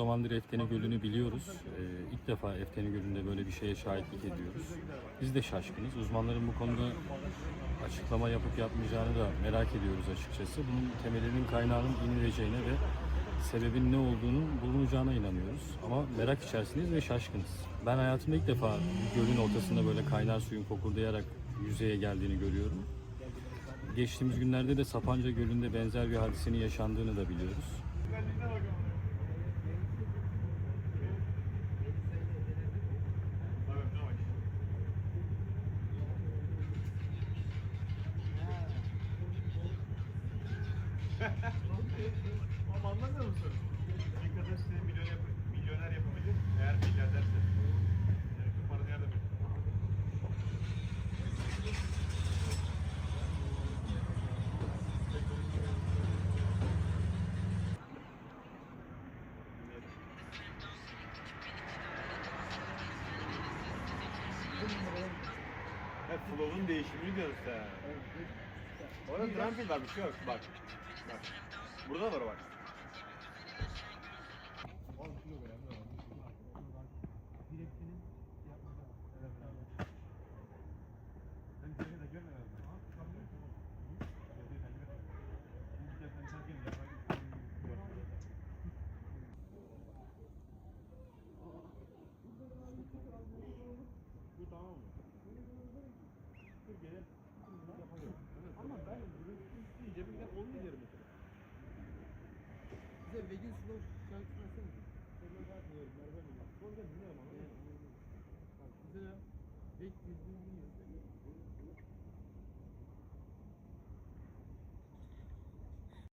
zamandır Efteni Gölü'nü biliyoruz. Ee, ilk defa Efteni Gölü'nde böyle bir şeye şahitlik ediyoruz. Biz de şaşkınız. Uzmanların bu konuda açıklama yapıp yapmayacağını da merak ediyoruz açıkçası. Bunun temelinin kaynağının inileceğine ve sebebin ne olduğunun bulunacağına inanıyoruz. Ama merak içerisindeyiz ve şaşkınız. Ben hayatımda ilk defa gölün ortasında böyle kaynar suyun fokurdayarak yüzeye geldiğini görüyorum. Geçtiğimiz günlerde de Sapanca Gölü'nde benzer bir hadisenin yaşandığını da biliyoruz. Ama anlamıyor musun? Bir kadın seni milyon yap milyoner yapabilir eğer milyarderse. Yani bu para nerede? Ha, flow'un değişimini diyorsun sen. Orada trampil var bir şey yok bak. Bak. Burada var bak. look, go to.